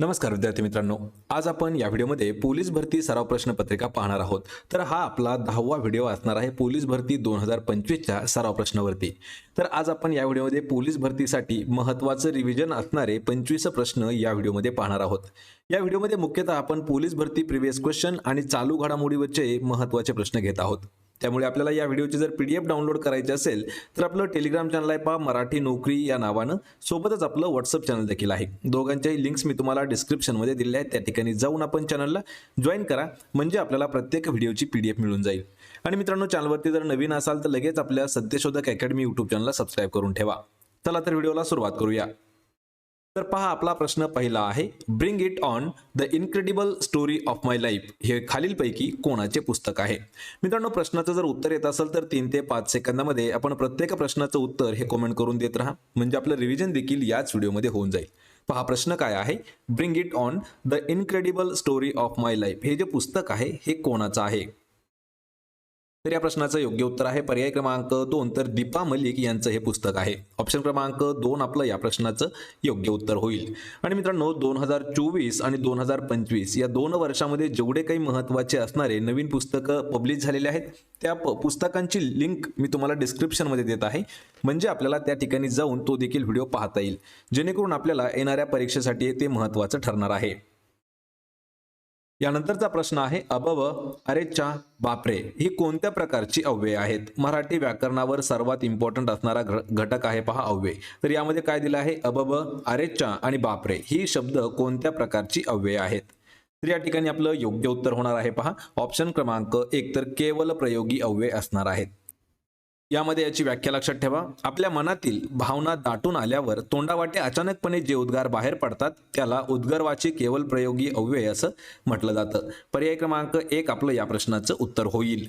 नमस्कार विद्यार्थी मित्रांनो. आज आपण या व्हिडिओमध्ये पोलीस भरती सराव प्रश्न पत्रिका पाहणार आहोत. तर हा आपला दहावा व्हिडिओ असणार आहे पोलीस भरती दोन हजार पंचवीसच्या सराव प्रश्नावरती. तर आज आपण या व्हिडिओमध्ये पोलीस भरतीसाठी महत्त्वाचं रिव्हिजन असणारे पंचवीस प्रश्न या व्हिडिओमध्ये पाहणार आहोत. या व्हिडिओमध्ये मुख्यतः आपण पोलीस भरती प्रिव्हियस क्वेश्चन आणि चालू घडामोडीवरचे महत्त्वाचे प्रश्न घेत आहोत. त्यामुळे आपल्याला या व्हिडिओची जर पी डी एफ डाउनलोड करायची असेल तर आपलं टेलिग्राम चॅनल आहे पहा मराठी नोकरी या नावानं. सोबतच आपलं व्हॉट्सअप चॅनल देखील आहे. दोघांच्याही लिंक्स मी तुम्हाला डिस्क्रिप्शनमध्ये दिल्या आहेत. त्या ठिकाणी जाऊन आपण चॅनलला जॉईन करा. म्हणजे आपल्याला प्रत्येक व्हिडिओची पी डी एफ मिळून जाईल. आणि मित्रांनो चॅनलवरती जर नवीन असाल तर लगेच आपल्या सत्यशोधक अकॅडमी यूट्यूब चॅनलला सबस्क्राईब करून ठेवा. चला तर व्हिडिओला सुरुवात करूया. तर पहा आपला प्रश्न पहिला आहे bring it on the incredible story of my life हे खालीलपैकी कोणाचे पुस्तक आहे? मित्रांनो प्रश्नाचं जर उत्तर येत असेल तर तीन ते पाच सेकंदामध्ये आपण प्रत्येक प्रश्नाचं उत्तर हे कमेंट करून देत राहा. म्हणजे आपलं रिव्हिजन देखील याच व्हिडिओमध्ये होऊन जाईल. पहा प्रश्न काय आहे? Bring it on the incredible story of my life हे जे पुस्तक आहे हे कोणाचं आहे? तर या प्रश्नाचं योग्य उत्तर आहे. पर्याय क्रमांक दोन तर दीपा मलिक यांचं हे पुस्तक आहे. ऑप्शन क्रमांक दोन आपलं या प्रश्नाचं योग्य उत्तर होईल. आणि मित्रांनो दोन हजार चोवीस आणि दोन हजार पंचवीस या दोन वर्षामध्ये जेवढे काही महत्त्वाचे असणारे नवीन पुस्तकं पब्लिश झालेले आहेत त्या प पुस्तकांची लिंक मी तुम्हाला डिस्क्रिप्शनमध्ये देत आहे. म्हणजे आपल्याला त्या ठिकाणी जाऊन तो देखील व्हिडिओ पाहता येईल. जेणेकरून आपल्याला येणाऱ्या परीक्षेसाठी ते महत्त्वाचं ठरणार आहे. यानंतरचा प्रश्न आहे अबव अरेच्या बापरे ही कोणत्या प्रकारची अव्यय आहेत? मराठी व्याकरणावर सर्वात इम्पॉर्टंट असणारा घ- घटक आहे पहा अव्यय. तर यामध्ये काय दिलं आहे? अबब अरेच्या आणि बापरे ही शब्द कोणत्या प्रकारची अव्यय आहेत? तर या ठिकाणी आपलं योग्य उत्तर होणार आहे पहा. ऑप्शन क्रमांक एक तर केवल प्रयोगी अव्यय असणार आहेत. यामध्ये याची व्याख्या लक्षात ठेवा. आपल्या मनातील भावना दाटून आल्यावर तोंडावाटे अचानकपणे जे उद्गार बाहेर पडतात त्याला उद्गारवाचे केवल प्रयोगी अव्यय असं म्हटलं जातं. पर्याय क्रमांक एक आपलं या प्रश्नाचं उत्तर होईल.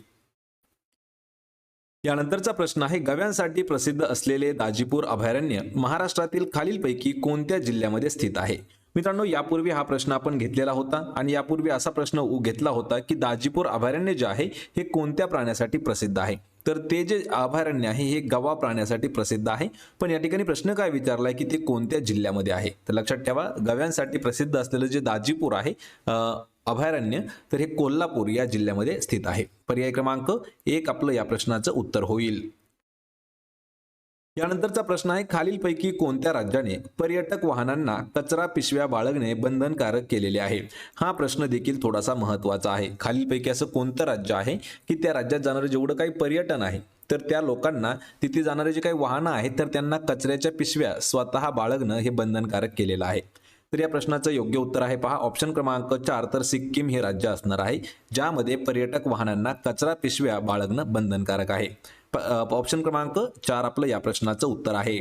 यानंतरचा प्रश्न आहे गव्यांसाठी प्रसिद्ध असलेले दाजीपूर अभयारण्य महाराष्ट्रातील खालीलपैकी कोणत्या जिल्ह्यामध्ये स्थित आहे? मित्रांनो यापूर्वी हा प्रश्न आपण घेतलेला होता आणि यापूर्वी असा प्रश्न घेतला होता की दाजीपूर अभयारण्य जे आहे हे कोणत्या प्राण्यासाठी प्रसिद्ध आहे? तर ते जे अभयारण्य आहे हे गवा प्राण्यासाठी प्रसिद्ध आहे. पण या ठिकाणी प्रश्न काय विचारलाय की ते कोणत्या जिल्ह्यामध्ये आहे? तर लक्षात ठेवा गव्यांसाठी प्रसिद्ध असलेलं जे दाजीपूर आहे अभयारण्य तर हे कोल्हापूर या जिल्ह्यामध्ये स्थित आहे. पर्याय क्रमांक एक आपलं या प्रश्नाचं उत्तर होईल. यानंतरचा प्रश्न आहे खालीलपैकी कोणत्या राज्याने पर्यटक वाहनांना कचरा पिशव्या बाळगणे बंधनकारक केलेले आहे? हा प्रश्न देखील थोडासा महत्त्वाचा आहे. खालीलपैकी असं कोणतं राज्य आहे की त्या राज्यात जाणारं जेवढं काही पर्यटन आहे तर त्या लोकांना तिथे जाणारे जे काही वाहनं आहेत तर त्यांना कचऱ्याच्या पिशव्या स्वतः बाळगणं हे बंधनकारक केलेलं आहे. तर या प्रश्नाचं योग्य उत्तर आहे पहा. ऑप्शन क्रमांक चार तर सिक्कीम हे राज्य असणार आहे ज्यामध्ये पर्यटक वाहनांना कचरा पिशव्या बाळगणं बंधनकारक आहे. ऑप्शन क्रमांक चार आपलं या प्रश्नाचं उत्तर आहे.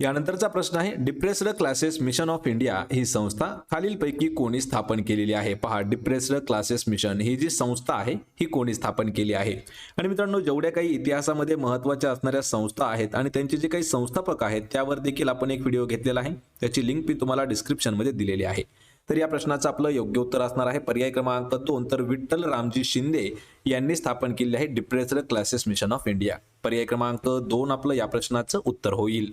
यानंतरचा प्रश्न आहे depressed classes mission of India ही संस्था खालीलपैकी कोणी स्थापन केलेली आहे? पहा डिप्रेस्ड क्लासेस मिशन ही जी संस्था आहे ही कोणी स्थापन केली आहे? आणि मित्रांनो जेवढ्या काही इतिहासामध्ये महत्त्वाच्या असणाऱ्या संस्था आहेत आणि त्यांचे जे काही संस्थापक आहेत त्यावर देखील आपण एक व्हिडिओ घेतलेला आहे. त्याची लिंक मी तुम्हाला डिस्क्रिप्शनमध्ये दिलेली आहे. तर या प्रश्नाचं आपलं योग्य उत्तर असणार आहे. पर्याय क्रमांक दोन तर विठ्ठल रामजी शिंदे यांनी स्थापन केले आहे depressed classes mission of India. पर्याय क्रमांक दोन आपलं या प्रश्नाचं उत्तर होईल.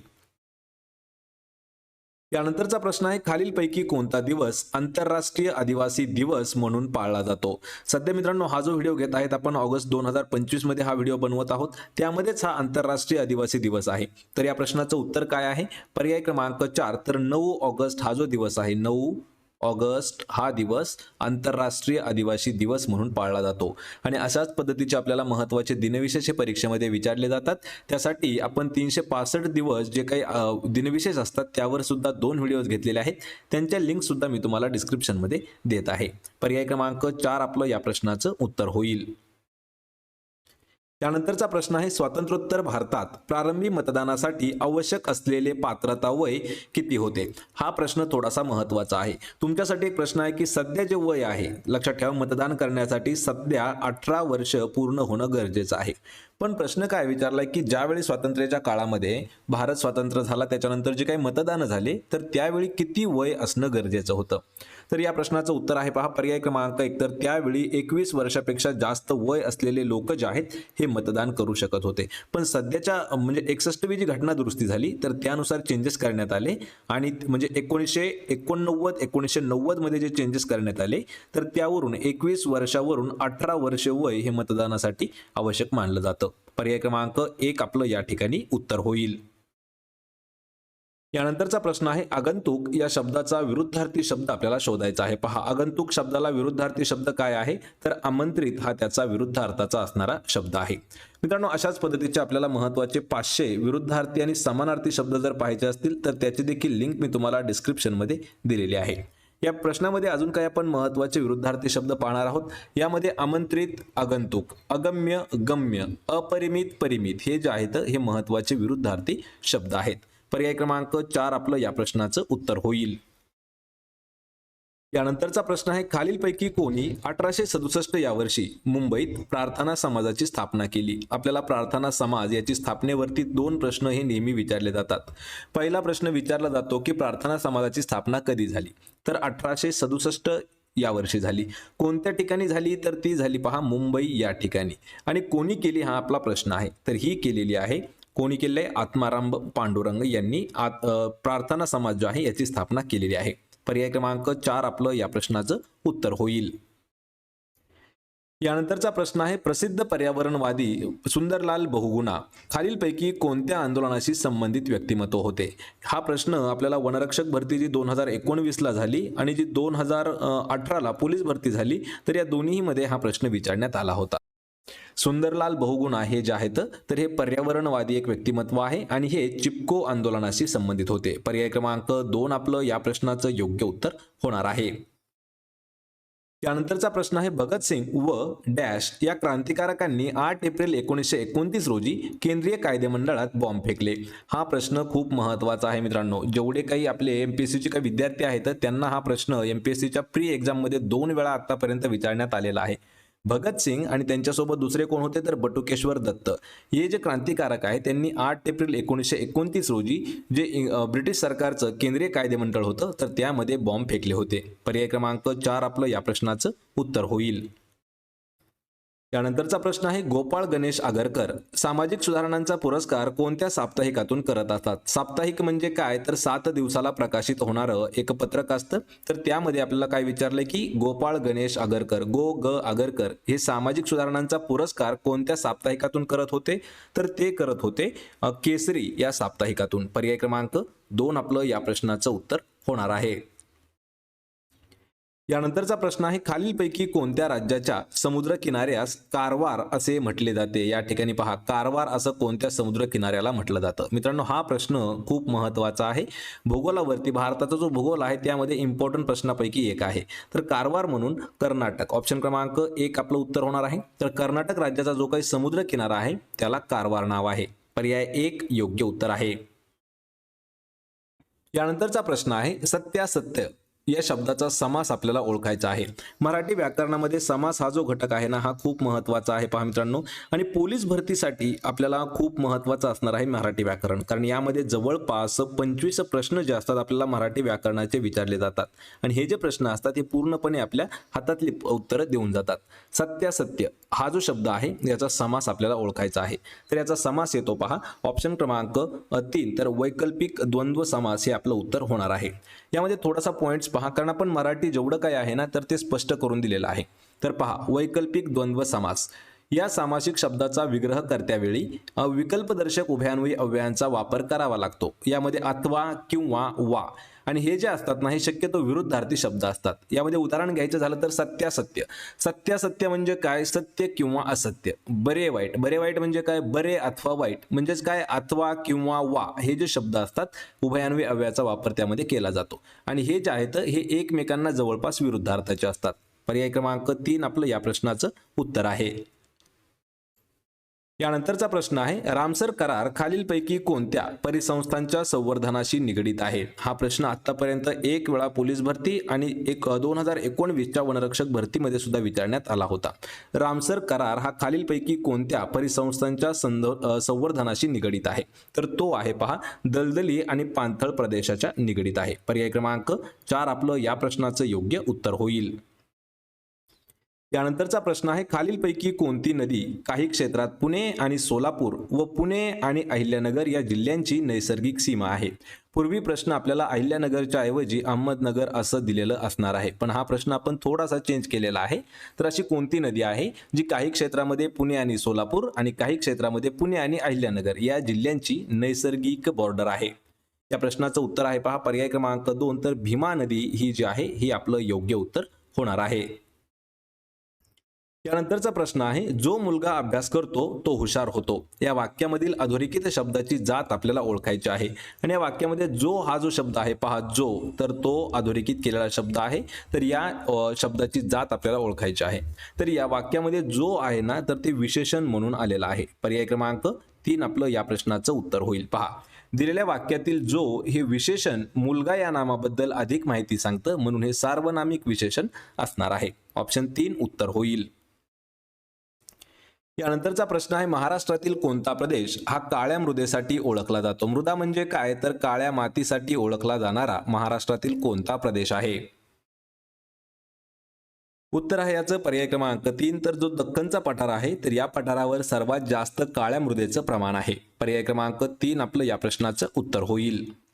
यानंतरचा प्रश्न आहे खालीलपैकी कोणता दिवस आंतरराष्ट्रीय आदिवासी दिवस म्हणून पाळला जातो? सध्या मित्रांनो हा जो व्हिडिओ घेत आहेत आपण ऑगस्ट दोन हजार पंचवीसमध्ये हा व्हिडिओ बनवत आहोत. त्यामध्येच हा आंतरराष्ट्रीय आदिवासी दिवस आहे. तर या प्रश्नाचं उत्तर काय आहे? पर्याय क्रमांक चार तर नऊ ऑगस्ट हा जो दिवस आहे नऊ ऑगस्ट हा दिवस आंतरराष्ट्रीय आदिवासी दिवस म्हणून पाळला जातो. आणि अशाच पद्धतीचे आपल्याला महत्त्वाचे दिनविशेष हे परीक्षेमध्ये विचारले जातात. त्यासाठी आपण तीनशे पासष्ट दिवस जे काही दिनविशेष असतात त्यावर सुद्धा दोन व्हिडिओज घेतलेले आहेत. त्यांच्या लिंक सुद्धा मी तुम्हाला डिस्क्रिप्शनमध्ये देत आहे. पर्याय क्रमांक चार आपलं या प्रश्नाचं उत्तर होईल. त्यानंतरचा प्रश्न आहे स्वातंत्र्योत्तर भारतात प्रारंभी मतदानासाठी आवश्यक असलेले पात्रता वय किती होते? हा प्रश्न थोडासा महत्त्वाचा आहे. तुमच्यासाठी एक प्रश्न आहे की सध्या जे वय आहे लक्षात ठेवा मतदान करण्यासाठी सध्या अठरा वर्ष पूर्ण होणं गरजेचं आहे. पण प्रश्न काय विचारलाय की ज्यावेळी स्वातंत्र्याच्या काळामध्ये भारत स्वातंत्र्य झाला त्याच्यानंतर जे काही मतदान झाले तर त्यावेळी किती वय असणं गरजेचं होतं? तर या प्रश्नाचं उत्तर आहे पहा. पर्याय क्रमांक एक. तर त्यावेळी एकवीस वर्षापेक्षा जास्त वय असलेले लोक जे आहेत हे मतदान करू शकत होते. पण सध्याच्या म्हणजे एकसष्टवी जी घटना दुरुस्ती झाली तर त्यानुसार चेंजेस करण्यात आले. आणि म्हणजे एकोणीसशे एकोणनव्वद एकोणीसशे नव्वदमध्ये जे चेंजेस करण्यात आले तर त्यावरून एकवीस वर्षावरून अठरा वर्ष वय हे मतदानासाठी आवश्यक मानलं जातं. पर्याय क्रमांक एक आपलं या ठिकाणी उत्तर होईल. यानंतरचा प्रश्न आहे आगंतुक या शब्दाचा विरुद्धार्थी शब्द आपल्याला शोधायचा आहे. पहा आगंतुक शब्दाला विरुद्धार्थी शब्द काय आहे? तर आमंत्रित हा त्याचा विरुद्धार्थाचा असणारा शब्द आहे. मित्रांनो अशाच पद्धतीचे आपल्याला महत्त्वाचे पाचशे विरुद्धार्थी आणि समानार्थी शब्द जर पाहायचे असतील तर त्याची देखील लिंक मी तुम्हाला डिस्क्रिप्शनमध्ये दिलेली आहे. या प्रश्नामध्ये अजून काही आपण महत्त्वाचे विरुद्धार्थी शब्द पाहणार आहोत. यामध्ये आमंत्रित आगंतुक अगम्य गम्य अपरिमित परिमित हे जे आहेत हे महत्त्वाचे विरुद्धार्थी शब्द आहेत. पर्याय क्रमांक चार आपलं या प्रश्नाचं उत्तर होईल. यानंतरचा प्रश्न आहे खालीलपैकी कोणी अठराशे सदुसष्ट या वर्षी मुंबईत प्रार्थना समाजाची स्थापना केली? आपल्याला प्रार्थना समाज याची स्थापनेवरती दोन प्रश्न हे नेहमी विचारले जातात. पहिला प्रश्न विचारला जातो की प्रार्थना समाजाची स्थापना कधी झाली? तर अठराशे सदुसष्ट या वर्षी झाली. कोणत्या ठिकाणी झाली? तर ती झाली पहा मुंबई या ठिकाणी. आणि कोणी केली हा आपला प्रश्न आहे? तर ही केलेली आहे कोणी केले आत्माराम पांडुरंग यांनी आत- प्रार्थना समाज जो आहे याची स्थापना केलेली आहे. पर्याय क्रमांक चार आपलं या प्रश्नाचं उत्तर होईल. यानंतरचा प्रश्न आहे प्रसिद्ध पर्यावरणवादी सुंदरलाल बहुगुणा खालीलपैकी कोणत्या आंदोलनाशी संबंधित व्यक्तिमत्व होते? हा प्रश्न आपल्याला वनरक्षक भरती जी दोन हजार एकोणवीसला झाली आणि जी दोन हजार अठराला पोलीस भरती झाली तर या दोन्हीमध्ये हा प्रश्न विचारण्यात आला होता. सुंदरलाल बहुगुणा हे जे आहेत तर हे पर्यावरणवादी एक व्यक्तिमत्व आहे आणि हे चिपको आंदोलनाशी संबंधित होते. पर्याय क्रमांक दोन आपलं या प्रश्नाचं योग्य उत्तर होणार आहे. त्यानंतरचा प्रश्न आहे भगतसिंग व डॅश या क्रांतिकारकांनी आठ एप्रिल एकोणीसशे एकोणतीस रोजी केंद्रीय कायदेमंडळात बॉम्ब फेकले. हा प्रश्न खूप महत्त्वाचा आहे मित्रांनो. जेवढे काही आपले एमपीएससीचे काही विद्यार्थी आहेत त्यांना हा प्रश्न एमपीएससीच्या प्री एक्झाममध्ये दोन वेळा आतापर्यंत विचारण्यात आलेला आहे. भगतसिंग आणि त्यांच्यासोबत दुसरे कोण होते तर बटुकेश्वर दत्त. हे जे क्रांतिकारक आहे त्यांनी आठ एप्रिल एकोणीसशे एकोणतीस रोजी जे ब्रिटिश सरकारचं केंद्रीय कायदेमंडळ होतं तर त्यामध्ये बॉम्ब फेकले होते. पर्याय क्रमांक चार आपलं या प्रश्नाचं उत्तर होईल. त्यानंतरचा प्रश्न आहे गोपाळ गणेश आगरकर. सामाजिक सुधारणांचा पुरस्कार कोणत्या साप्ताहिकातून करत असतात? साप्ताहिक म्हणजे काय? तर सात दिवसाला प्रकाशित होणारं एक पत्रक असतं. तर त्यामध्ये आपल्याला काय विचारलंय की गोपाळ गणेश आगरकर गो ग आगरकर हे सामाजिक सुधारणांचा पुरस्कार कोणत्या साप्ताहिकातून करत होते? तर ते करत होते केसरी या साप्ताहिकातून. पर्याय क्रमांक दोन आपलं या प्रश्नाचं उत्तर होणार आहे. यानंतरचा प्रश्न आहे खालीलपैकी कोणत्या राज्याच्या समुद्र किनाऱ्यास कारवार असे म्हटले जाते? या ठिकाणी पहा कारवार असं कोणत्या समुद्र किनाऱ्याला म्हटलं जातं? मित्रांनो हा प्रश्न खूप महत्त्वाचा आहे. भूगोलावरती भारताचा जो भूगोल आहे त्यामध्ये इम्पॉर्टंट प्रश्नापैकी एक आहे. तर कारवार म्हणून कर्नाटक. ऑप्शन क्रमांक एक आपलं उत्तर होणार आहे. तर कर्नाटक राज्याचा जो काही समुद्र किनारा आहे त्याला कारवार नाव आहे. पर्याय एक योग्य उत्तर आहे. यानंतरचा प्रश्न आहे सत्यासत्य. या शब्दाचा समास आपल्याला ओळखायचा आहे. मराठी व्याकरणामध्ये समास हा जो घटक आहे ना हा खूप महत्त्वाचा आहे पहा मित्रांनो. आणि पोलीस भरतीसाठी आपल्याला खूप महत्त्वाचा असणार आहे मराठी व्याकरण. कारण यामध्ये जवळपास पंचवीस प्रश्न जे असतात आपल्याला मराठी व्याकरणाचे विचारले जातात. आणि हे जे प्रश्न असतात हे पूर्णपणे आपल्या हातातली उत्तरं देऊन जातात. सत्यासत्य हा जो शब्द आहे याचा समास आपल्याला ओळखायचा आहे. तर याचा समास येतो पहा. ऑप्शन क्रमांक तीन. तर वैकल्पिक द्वंद्व समास हे आपलं उत्तर होणार आहे. यामध्ये थोडासा पॉईंट्स पहा कारण आपण मराठी जेवढं काय आहे ना तर ते स्पष्ट करून दिलेलं आहे. तर पहा वैकल्पिक द्वंद्व समास. या सामासिक शब्दाचा विग्रह करत्यावेळी विकल्पदर्शक उभ्यान्वयी अव्ययांचा वापर करावा लागतो. यामध्ये अथवा किंवा वा. आणि हे जे असतात ना हे शक्यतो विरुद्धार्थी शब्द असतात. यामध्ये उदाहरण घ्यायचं झालं तर सत्यासत्य. सत्यासत्य म्हणजे काय? सत्य किंवा असत्य. बरे वाईट. बरे वाईट म्हणजे काय? बरे अथवा वाईट. म्हणजेच काय? अथवा किंवा वा हे जे शब्द असतात उभयान्वयी अव्ययाचा वापर त्यामध्ये केला जातो. आणि हे जे आहेत हे एकमेकांना जवळपास विरुद्धार्थाचे असतात. पर्याय क्रमांक तीन आपलं या प्रश्नाचं उत्तर आहे. यानंतरचा प्रश्न आहे रामसर करार खालीलपैकी कोणत्या परिसंस्थांच्या संवर्धनाशी निगडीत आहे? हा प्रश्न आतापर्यंत एक वेळा पोलीस भरती आणि एक दोन हजार एकोणवीसच्या वनरक्षक भरतीमध्ये सुद्धा विचारण्यात आला होता. रामसर करार हा खालीलपैकी कोणत्या परिसंस्थांच्या संद संवर्धनाशी निगडीत आहे? तर तो आहे पहा दलदली आणि पाणथळ प्रदेशाच्या निगडीत आहे. पर्याय क्रमांक चार आपलं या प्रश्नाचं योग्य उत्तर होईल. यानंतरचा प्रश्न आहे खालीलपैकी कोणती नदी काही क्षेत्रात पुणे आणि सोलापूर व पुणे आणि अहिल्यानगर या जिल्ह्यांची नैसर्गिक सीमा आहे? पूर्वी प्रश्न आपल्याला अहिल्यानगरच्या ऐवजी अहमदनगर असं दिलेलं असणार आहे. पण हा प्रश्न आपण थोडासा चेंज केलेला आहे. तर अशी कोणती नदी आहे जी काही क्षेत्रामध्ये पुणे आणि सोलापूर आणि काही क्षेत्रामध्ये पुणे आणि अहिल्यानगर या जिल्ह्यांची नैसर्गिक बॉर्डर आहे? या प्रश्नाचं उत्तर आहे पहा. पर्याय क्रमांक दोन. तर भीमा नदी ही जी आहे ही आपलं योग्य उत्तर होणार आहे. यानंतरचा प्रश्न आहे जो मुलगा अभ्यास करतो तो हुशार होतो. या वाक्यामधील अधोरेखित शब्दाची जात आपल्याला ओळखायची आहे. आणि या वाक्यामध्ये जो हा जो शब्द आहे पहा जो तर तो अधोरेखित केलेला शब्द आहे. तर या शब्दाची जात आपल्याला ओळखायची आहे. तर या वाक्यामध्ये जो आहे ना तर ते विशेषण म्हणून आलेलं आहे. पर्याय क्रमांक तीन आपलं या प्रश्नाचं उत्तर होईल. पहा दिलेल्या वाक्यातील जो हे विशेषण मुलगा या नामाबद्दल अधिक माहिती सांगतं म्हणून हे सार्वनामिक विशेषण असणार आहे. ऑप्शन तीन उत्तर होईल. यानंतरचा प्रश्न आहे महाराष्ट्रातील कोणता प्रदेश हा काळ्या मृदेसाठी ओळखला जातो? मृदा म्हणजे काय? तर काळ्या मातीसाठी ओळखला जाणारा महाराष्ट्रातील कोणता प्रदेश आहे? उत्तर आहे याचं पर्याय क्रमांक तीन. तर जो दक्कनचा पठार आहे तर या पठारावर सर्वात जास्त काळ्या मृदेचं प्रमाण आहे. पर्याय क्रमांक तीन आपलं या प्रश्नाचं उत्तर होईल.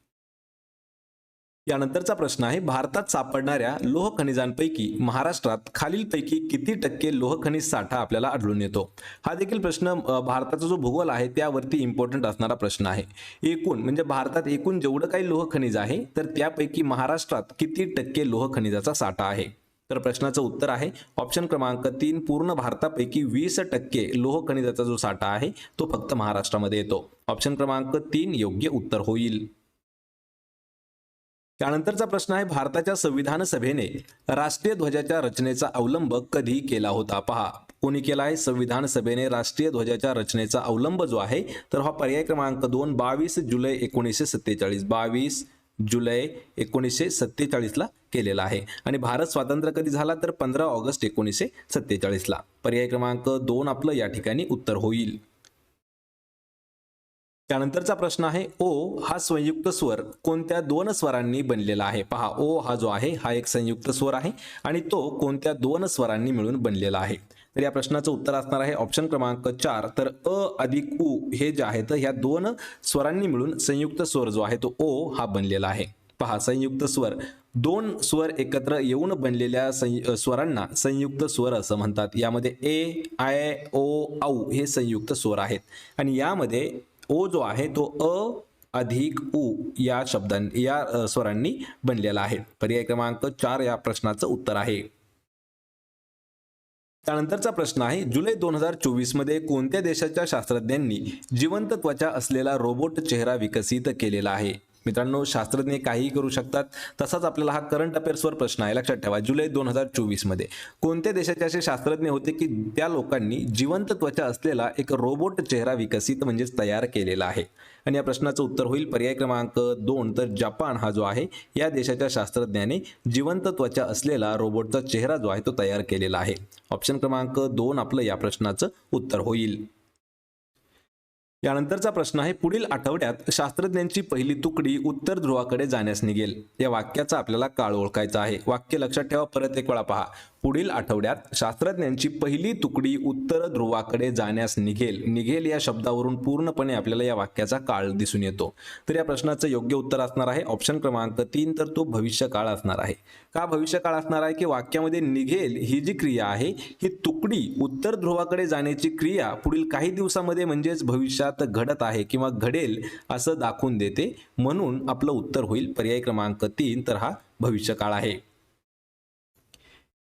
यानंतरचा प्रश्न आहे भारतात सापडणाऱ्या लोह खनिजांपैकी महाराष्ट्रात खालीलपैकी किती टक्के लोह खनिज साठा आपल्याला आढळून येतो? हा देखील प्रश्न भारताचा जो भूगोल आहे त्यावरती इम्पॉर्टंट असणारा प्रश्न आहे. एकूण म्हणजे भारतात एकूण जेवढं काही लोह खनिज आहे तर त्यापैकी महाराष्ट्रात किती टक्के लोह खनिजाचा साठा आहे? तर प्रश्नाचं उत्तर आहे ऑप्शन क्रमांक तीन पूर्ण भारतापैकी वीस टक्के लोह खनिजाचा जो साठा आहे तो फक्त महाराष्ट्रामध्ये येतो. ऑप्शन क्रमांक तीन योग्य उत्तर होईल. त्यानंतरचा प्रश्न आहे भारताच्या संविधान सभेने राष्ट्रीय ध्वजाच्या रचनेचा अवलंब कधी केला होता? पहा कोणी केला आहे? संविधान सभेने राष्ट्रीय ध्वजाच्या रचनेचा अवलंब जो आहे तर हा पर्याय क्रमांक दोन बावीस जुलै एकोणीसशे सत्तेचाळीस. बावीस जुलै एकोणीसशे सत्तेचाळीसला केलेला आहे. आणि भारत स्वातंत्र्य कधी झाला? तर पंधरा ऑगस्ट एकोणीसशे सत्तेचाळीसला. पर्याय क्रमांक दोन आपलं या ठिकाणी उत्तर होईल. त्यानंतरचा प्रश्न आहे ओ हा संयुक्त स्वर कोणत्या दोन स्वरांनी बनलेला आहे? पहा ओ हा जो आहे हा एक संयुक्त स्वर आहे आणि तो कोणत्या दोन स्वरांनी मिळून बनलेला आहे? तर या प्रश्नाचं उत्तर असणार आहे ऑप्शन क्रमांक चार. तर अ अधिक उ हे जे आहे तर ह्या दोन स्वरांनी मिळून संयुक्त स्वर जो आहे तो ओ हा बनलेला आहे. पहा संयुक्त स्वर. दोन स्वर एकत्र येऊन बनलेल्या संयु स्वरांना संयुक्त स्वर असं म्हणतात. यामध्ये ए आय ओ औ हे संयुक्त स्वर आहेत. आणि यामध्ये ओ जो आहे तो अ अधिक उ या शब्दां या स्वरांनी बनलेला आहे. पर्याय क्रमांक चार या प्रश्नाचं उत्तर आहे. त्यानंतरचा प्रश्न आहे जुलै दोन हजार चोवीसमध्ये कोणत्या देशाच्या शास्त्रज्ञांनी जिवंत त्वचा असलेला रोबोट चेहरा विकसित केलेला आहे? मित्रांनो शास्त्रज्ञ काहीही करू शकतात. तसाच आपल्याला हा करंट अफेअर्सवर प्रश्न आहे. लक्षात ठेवा जुलै दोन हजार चोवीसमध्ये कोणत्या देशाचे असे शास्त्रज्ञ होते की त्या लोकांनी जिवंत त्वचा असलेला एक रोबोट चेहरा विकसित म्हणजेच तयार केलेला आहे? आणि या प्रश्नाचं उत्तर होईल पर्याय क्रमांक दोन. तर जपान हा जो आहे या देशाच्या शास्त्रज्ञाने जिवंत त्वचा असलेला रोबोटचा चेहरा जो आहे तो तयार केलेला आहे. ऑप्शन क्रमांक दोन आपलं या प्रश्नाचं उत्तर होईल. यानंतरचा प्रश्न आहे पुढील आठवड्यात शास्त्रज्ञांची पहिली तुकडी उत्तर ध्रुवाकडे जाण्यास निघेल. या वाक्याचा आपल्याला काळ ओळखायचा आहे. वाक्य लक्षात ठेवा परत एक वेळा पहा. पुढील आठवड्यात शास्त्रज्ञांची पहिली तुकडी उत्तर ध्रुवाकडे जाण्यास निघेल. निघेल या शब्दावरून पूर्णपणे आपल्याला या वाक्याचा काळ दिसून येतो. तर या प्रश्नाचं योग्य उत्तर असणार आहे. ऑप्शन क्रमांक तीन तर तो भविष्य काळ असणार आहे. का भविष्य काळ असणार आहे? की वाक्यामध्ये निघेल ही जी क्रिया आहे ही तुकडी उत्तर ध्रुवाकडे जाण्याची क्रिया पुढील काही दिवसामध्ये म्हणजेच भविष्यात घडत आहे किंवा घडेल असं दाखवून देते. म्हणून आपलं उत्तर होईल पर्याय क्रमांक तीन तर हा भविष्यकाळ आहे.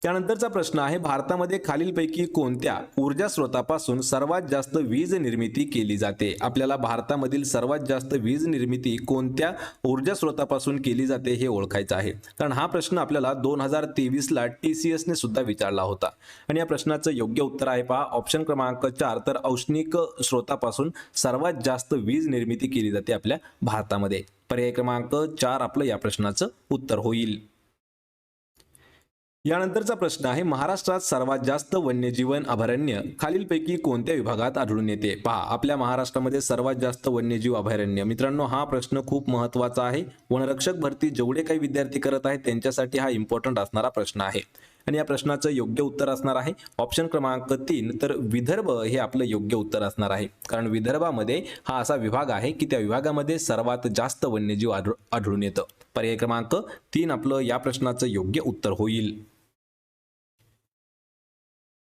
त्यानंतरचा प्रश्न आहे भारतामध्ये खालीलपैकी कोणत्या ऊर्जा स्रोतापासून सर्वात जास्त वीज निर्मिती केली जाते? आपल्याला भारतामधील सर्वात जास्त वीज निर्मिती कोणत्या ऊर्जा स्रोतापासून केली जाते हे ओळखायचं आहे. कारण हा प्रश्न आपल्याला दोन हजार तेवीसला टी सी एसने सुद्धा विचारला होता. आणि या प्रश्नाचं योग्य उत्तर आहे पहा ऑप्शन क्रमांक चार तर औष्णिक स्रोतापासून सर्वात जास्त वीज निर्मिती केली जाते आपल्या भारतामध्ये. पर्याय क्रमांक चार आपलं या प्रश्नाचं उत्तर होईल. यानंतरचा प्रश्न आहे महाराष्ट्रात सर्वात जास्त वन्यजीवन अभयारण्य खालीलपैकी कोणत्या विभागात आढळून येते? पहा आपल्या महाराष्ट्रामध्ये सर्वात जास्त वन्यजीव अभयारण्य. मित्रांनो हा प्रश्न खूप महत्त्वाचा आहे. वनरक्षक भरती जेवढे काही विद्यार्थी करत आहेत त्यांच्यासाठी हा इम्पॉर्टंट असणारा प्रश्न आहे. आणि या प्रश्नाचं योग्य उत्तर असणार आहे. ऑप्शन क्रमांक तीन तर विदर्भ हे आपलं योग्य उत्तर असणार आहे. कारण विदर्भामध्ये हा असा विभाग आहे की त्या विभागामध्ये सर्वात जास्त वन्यजीव आढळून येतं. पर्याय क्रमांक तीन आपलं या प्रश्नाचं योग्य उत्तर होईल.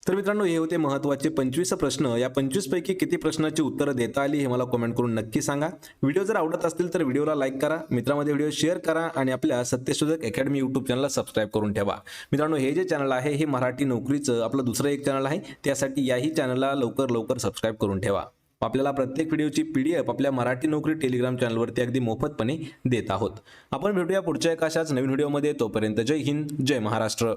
तर मित्रांनो हे होते महत्त्वाचे पंचवीस प्रश्न. या पंचवीस पैकी किती प्रश्नाची उत्तरं देता आली हे मला कमेंट करून नक्की सांगा. व्हिडिओ जर आवडत असतील तर व्हिडिओला लाईक करा मित्रांमध्ये व्हिडिओ शेअर करा आणि आपल्या सत्यशोधक अकॅडमी यूट्यूब चॅनलला सबस्क्राईब करून ठेवा. मित्रांनो हे जे चॅनल आहे हे मराठी नोकरीचं आपलं दुसरं एक चॅनल आहे त्यासाठी याही चॅनलला लवकर लवकर सबस्क्राईब करून ठेवा. आपल्याला प्रत्येक व्हिडिओची पी डी एफ आपल्या मराठी नोकरी टेलिग्राम चॅनलवरती अगदी मोफतपणे देत आहोत. आपण भेटूया पुढच्या एका अशाच नवीन व्हिडिओमध्ये. तोपर्यंत जय हिंद जय महाराष्ट्र.